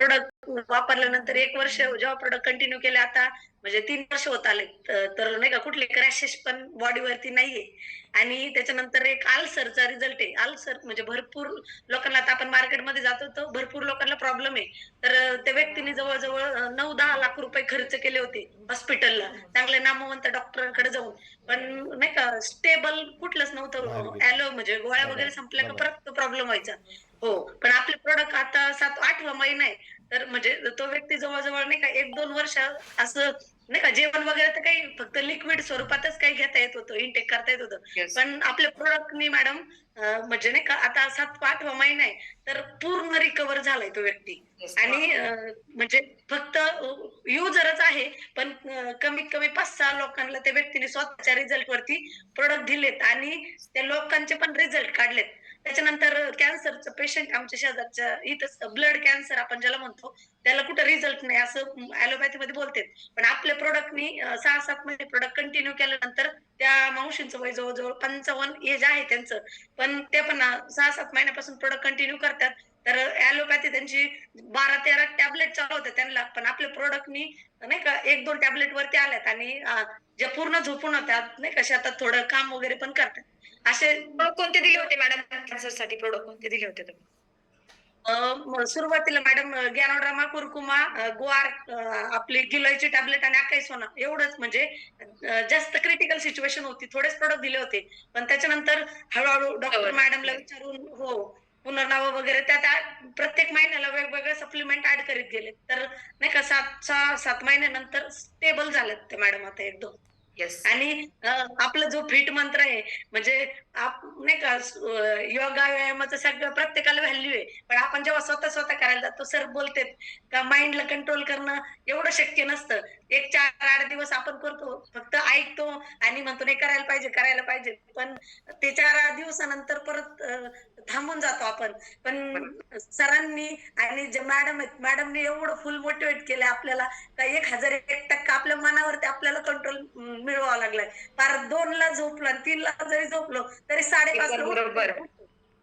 Product वापरल्यानंतर एक वर्ष जेव्हा प्रोडक्ट कंटिन्यू केले आता म्हणजे तीन वर्ष होत आले. तर नाही का कुठले क्रॅशेस पण बॉडीवरती नाहीये. आणि त्याच्यानंतर एक आल्सरचा रिझल्ट आहे. आल्सर म्हणजे भरपूर लोकांना आता आपण मार्केटमध्ये जातो तर भरपूर लोकांना प्रॉब्लेम आहे. तर त्या व्यक्तीने जवळजवळ नऊ दहा लाख रुपये खर्च केले होते हॉस्पिटलला चांगले नामवंत डॉक्टरांकडे जाऊन. पण नाही का स्टेबल कुठलंच नव्हतं. ऍलो म्हणजे गोळ्या वगैरे संपल्या का परत प्रॉब्लेम व्हायचा. हो पण आपले प्रोडक्ट आता सात आठवा महिना आहे. तर म्हणजे तो व्यक्ती जवळजवळ नाही का एक दोन वर्ष असं नाही का जेवण वगैरे तर काही फक्त लिक्विड स्वरूपातच काही घेता येत होतं इंटेक करता येत होतं. पण आपल्या प्रोडक्टनी मॅडम म्हणजे नाही का आता सात आठवा महिना आहे तर पूर्ण रिकवर झालाय तो व्यक्ती. आणि म्हणजे फक्त युजरच आहे पण कमीत कमी पाच सहा लोकांना त्या व्यक्तीने स्वतःच्या रिझल्ट वरती प्रोडक्ट दिलेत. आणि त्या लोकांचे पण रिझल्ट काढलेत. त्याच्यानंतर कॅन्सरचं पेशंट आमच्या शेजारच्या इथं ब्लड कॅन्सर आपण ज्याला म्हणतो त्याला कुठं रिझल्ट नाही असं ऍलोपॅथी मध्ये बोलते पण आपल्या प्रोडक्टनी सहा सात महिने प्रोडक्ट कंटिन्यू केल्यानंतर त्या मावशींचं वय जवळजवळ पंचावन्न एज आहे त्यांचं. पण ते पण सहा सात महिन्यापासून प्रोडक्ट कंटिन्यू करतात. तर अॅलोपॅथी त्यांची बारा तेरा टॅबलेट चालू होत्या त्यांना. पण आपल्या प्रोडक्टनी नाही का एक दोन टॅबलेट वरती आल्यात आणि ज्या पूर्ण झोपून होत्या नाही का? शेतात थोडं काम वगैरे पण करतात. असे कोणते दिले होते मॅडम कॅन्सरसाठी? प्रोडक्ट कोणते दिले होते तुम्ही? सुरुवातीला मॅडम गॅनोड्रामा कुरकुमा गुआर आपली गिलोयची टॅबलेट आणि अकाई सोना एवढंच म्हणजे जास्त क्रिटिकल सिच्युएशन होती. थोडेच प्रोडक्ट दिले होते. पण त्याच्यानंतर हळूहळू डॉक्टर. मॅडमला विचारून हो पुनर्नाव वगैरे त्या त्या प्रत्येक महिन्याला वेगवेगळे सप्लिमेंट ऍड करीत गेले. तर नाही का सात सहा सात महिन्यानंतर स्टेबल झालेत ते मॅडम आता एकदम. आणि आपला जो फिट मंत्र आहे म्हणजे नाही का योगा व्यायामाचं सगळं प्रत्येकाला व्हॅल्यू आहे. पण आपण जेव्हा स्वतः स्वतः करायला जातो सर बोलतेत का माइंडला कंट्रोल करणं एवढं शक्य नसतं. एक चार आठ दिवस आपण करतो फक्त ऐकतो आणि म्हणतो नाही करायला पाहिजे करायला पाहिजे. पण ते चार आठ दिवसानंतर परत थांबून जातो आपण. पण सरांनी आणि जे मॅडम आहेत मॅडमने एवढं फुल मोटिवेट केलं आपल्याला का एक हजार एक टक्का आपल्या मनावरती आपल्याला कंट्रोल मिळवावा लागलाय. फार दोन ला झोपलो तीन ला जरी झोपलो तरी साडेपाच बरोबर.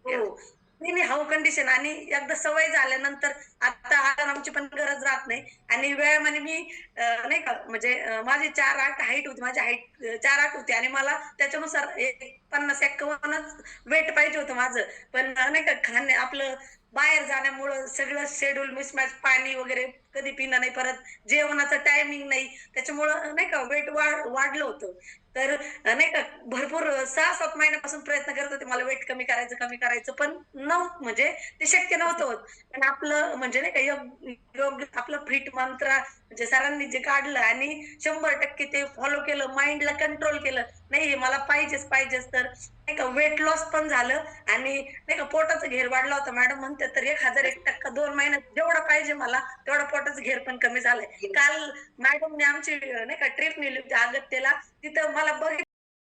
हो. नाही हाऊ कंडिशन आणि एकदा सवय झाल्यानंतर आता आरामची पण गरज राहत नाही. आणि व्यायामाने मी नाही का म्हणजे माझी चार आठ हाईट होती माझी हाईट चार आठ होती आणि मला त्याच्यानुसार एक पन्नास एक्कावन्नच वेट पाहिजे होतं माझं. पण नाही का खाणे आपलं बाहेर जाण्यामुळं सगळं शेड्यूल मिसमॅच पाणी वगैरे कधी पिणं नाही परत जेवणाचं टायमिंग नाही. त्याच्यामुळं नाही का वेट वाढ वाढलं होतं. तर नाही का भरपूर सहा सात महिन्यापासून प्रयत्न करत होते मला वेट कमी करायचं कमी करायचं पण नव्हतं म्हणजे ते शक्य नव्हतं होत. पण आपलं म्हणजे नाही का योग आपलं फिट मंत्रा म्हणजे सरांनी जे काढलं आणि शंभर टक्के ते फॉलो केलं माइंडला कंट्रोल केलं. नाही हे मला पाहिजेच पाहिजेच. तर नाही का वेट लॉस पण झालं आणि नाही का पोटाचा घेर वाढला होता. मॅडम म्हणते तर एक हजार एक टक्का दोन महिन्यात जेवढा पाहिजे मला तेवढा पोटाचा घेर पण कमी झालाय. काल मॅडमने आमची नाही का ट्रिप नेली होती अगत्याला तिथं मला बघितलं